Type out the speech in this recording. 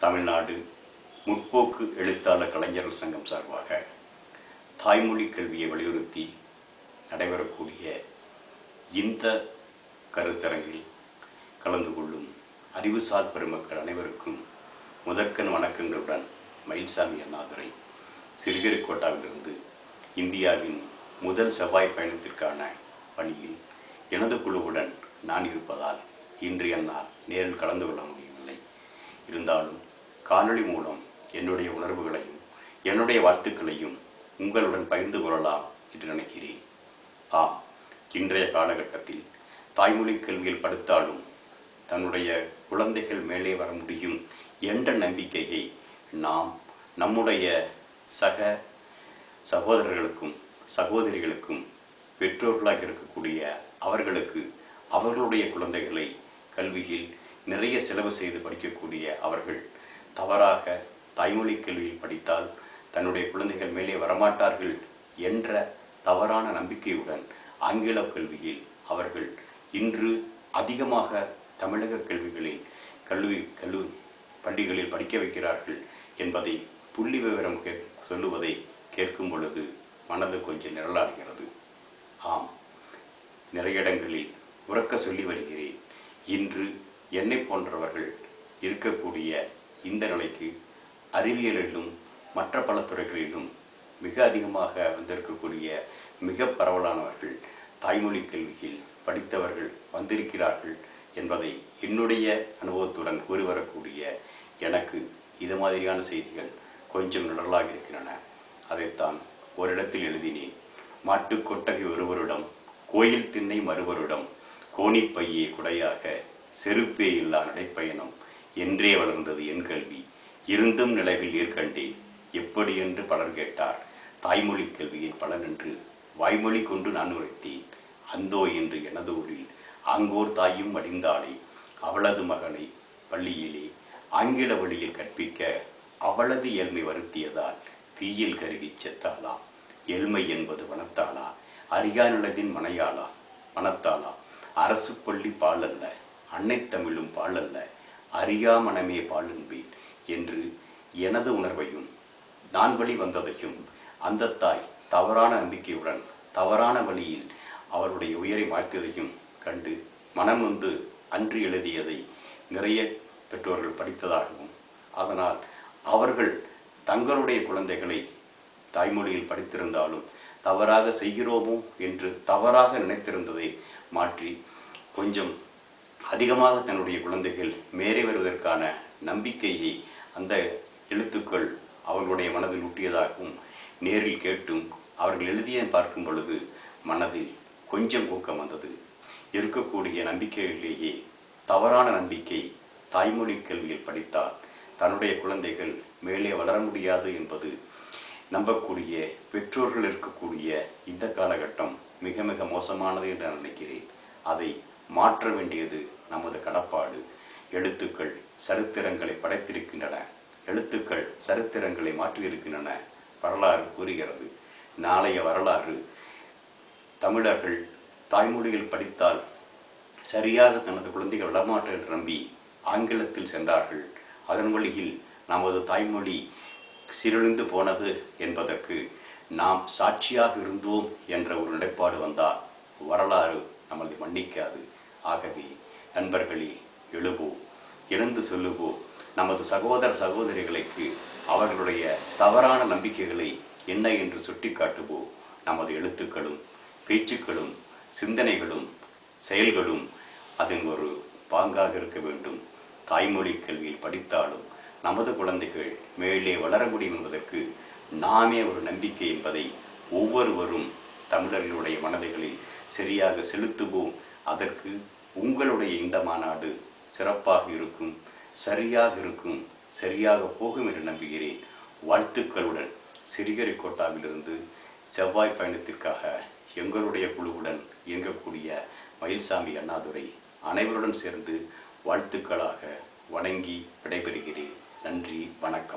தமிழ்நாடு முற்போக்கு எழுத்தாளர் கலைஞர்கள் சங்கம் சார்பாக தாய்மொழி கல்வியை வலியுறுத்தி நடைபெறக்கூடிய இந்த கருத்தரங்கில் கலந்து கொள்ளும் அறிவுசார் பெருமக்கள் அனைவருக்கும் முதற்கண் வணக்கங்களுடன் மயில்சாமி அண்ணாதுரை சிறுகரிக்கோட்டாவிலிருந்து இந்தியாவின் முதல் செவ்வாய் பயணத்திற்கான பணியில் எனது குழுவுடன் நான் இருப்பதால் இன்று என்னால் நேரில் கலந்து கொள்ள முடியவில்லை. இருந்தாலும் காணொளி மூலம் என்னுடைய உணர்வுகளையும் என்னுடைய வாழ்த்துக்களையும் உங்களுடன் பகிர்ந்து கொள்ளலாம் என்று நினைக்கிறேன். ஆம் இன்றைய காலகட்டத்தில் தாய்மொழி கல்வியில் படுத்தாலும் தன்னுடைய குழந்தைகள் மேலே வர முடியும் என்ற நம்பிக்கையை நாம் நம்முடைய சக சகோதரர்களுக்கும் சகோதரிகளுக்கும் பெற்றோர்களாக இருக்கக்கூடிய அவர்களுக்கு அவர்களுடைய குழந்தைகளை கல்வியில் நிறைய செலவு செய்து படிக்கக்கூடிய அவர்கள் தவறாக தாய்மொழி கல்வியில் படித்தால் தன்னுடைய குழந்தைகள் மேலே வரமாட்டார்கள் என்ற தவறான நம்பிக்கையுடன் ஆங்கில கல்வியில் அவர்கள் இன்று அதிகமாக தமிழக கல்விகளில் கல்வி கல்லூரி பள்ளிகளில் படிக்க வைக்கிறார்கள் என்பதை புள்ளி விவரம் கே சொல்லுவதை கேட்கும் பொழுது மனது கொஞ்சம் நிரலாடுகிறது. ஆம் நிறைய இடங்களில் உறக்க சொல்லி வருகிறேன். இன்று என்னை போன்றவர்கள் இருக்கக்கூடிய இந்த நிலைக்கு அறிவியலிலும் மற்ற பல துறைகளிலும் மிக அதிகமாக வந்திருக்கக்கூடிய மிக பரவலானவர்கள் தாய்மொழி கல்வியில் படித்தவர்கள் வந்திருக்கிறார்கள் என்பதை என்னுடைய அனுபவத்துடன் கூறி வரக்கூடிய எனக்கு இது மாதிரியான செய்திகள் கொஞ்சம் நிழலாக இருக்கின்றன. அதைத்தான் ஓரிடத்தில் எழுதினேன். மாட்டுக் கொட்டகை ஒருவரிடம் கோயில் திண்ணை மறுவரிடம் கோணிப்பையே குடையாக செருப்பே இல்லா நடைப்பயணம் என்றே வளர்ந்தது என் கல்வி. இருந்தும் நிலவில் ஏற்கண்டேன் எப்படி என்று பலர் கேட்டார். தாய்மொழி கல்வியின் பலன் என்று வாய்மொழி கொண்டு நான் உரைத்தேன். அந்தோ என்று எனது ஊரில் ஆங்கோர் தாயும் அடிந்தாளே அவளது மகனை பள்ளியிலே ஆங்கில வழியில் கற்பிக்க அவளது ஏழ்மை வருத்தியதால் தீயில் கருகி செத்தாளா? ஏழ்மை என்பது வனத்தாளா அரியாநிலத்தின் மனையாளா? மனத்தாளா? அரசு பள்ளி பாலல்ல அன்னை தமிழும் பாலல்ல அறியா மனமே பாலன்பேன் என்று எனது உணர்வையும் நான் வழி வந்ததையும் அந்த தாய் தவறான நம்பிக்கையுடன் தவறான வழியில் அவருடைய உயிரை வாழ்த்ததையும் கண்டு மனம் வந்து அன்று எழுதியதை நிறைய பெற்றோர்கள் படித்ததாகவும் அதனால் அவர்கள் தங்களுடைய குழந்தைகளை தாய்மொழியில் படித்திருந்தாலும் தவறாக செய்கிறோமோ என்று தவறாக நினைத்திருந்ததை மாற்றி கொஞ்சம் அதிகமாக தன்னுடைய குழந்தைகள் மேலே நம்பிக்கையை அந்த எழுத்துக்கள் அவர்களுடைய மனதில் ஊட்டியதாகவும் நேரில் கேட்டும் அவர்கள் எழுதிய பார்க்கும் பொழுது மனதில் கொஞ்சம் ஊக்கம் வந்தது. இருக்கக்கூடிய நம்பிக்கைகளிலேயே தவறான நம்பிக்கை தாய்மொழி கல்வியில் படித்தால் தன்னுடைய குழந்தைகள் மேலே வளர முடியாது என்பது நம்பக்கூடிய பெற்றோர்கள் இருக்கக்கூடிய இந்த காலகட்டம் மிக மிக மோசமானது என்று நினைக்கிறேன். அதை மாற்ற வேண்டியது நமது கடப்பாடு. எழுத்துக்கள் சரித்திரங்களை படைத்திருக்கின்றன. எழுத்துக்கள் சரித்திரங்களை மாற்றியிருக்கின்றன. வரலாறு கூறுகிறது. நாளைய வரலாறு தமிழர்கள் தாய்மொழியில் படித்தால் சரியாக தனது குழந்தைகள் விடமாற்ற நம்பி ஆங்கிலத்தில் சென்றார்கள். அதன் வழியில் நமது தாய்மொழி சீரழிந்து போனது என்பதற்கு நாம் சாட்சியாக இருந்தோம் என்ற ஒரு நிலைப்பாடு வந்தால் வரலாறு நம்மளை மன்னிக்காது. ஆகவே நண்பர்களே எழுவோம் எழுந்து சொல்லுவோ நமது சகோதர சகோதரிகளுக்கு அவர்களுடைய தவறான நம்பிக்கைகளை என்ன என்று சுட்டிக்காட்டுவோ நமது எழுத்துக்களும் பேச்சுக்களும் சிந்தனைகளும் செயல்களும் அதன் ஒரு பாங்காக இருக்க வேண்டும். தாய்மொழி கல்வியில் படித்தாலும் நமது குழந்தைகள் மேலே வளர முடியும் என்பதற்கு நாமே ஒரு நம்பிக்கை என்பதை ஒவ்வொருவரும் தமிழர்களுடைய மனதைகளில் சரியாக செலுத்துவோம். அதற்கு உங்களுடைய இந்த மாநாடு சிறப்பாக இருக்கும் சரியாக இருக்கும் சரியாக போகும் என்று நம்புகிறேன். வாழ்த்துக்களுடன் சிறிகரிக்கோட்டாவிலிருந்து செவ்வாய் பயணத்திற்காக எங்களுடைய குழுவுடன் இயங்கக்கூடிய மயில்சாமி அண்ணாதுரை அனைவருடன் சேர்ந்து வாழ்த்துக்களாக வணங்கி விடைபெறுகிறேன். நன்றி வணக்கம்.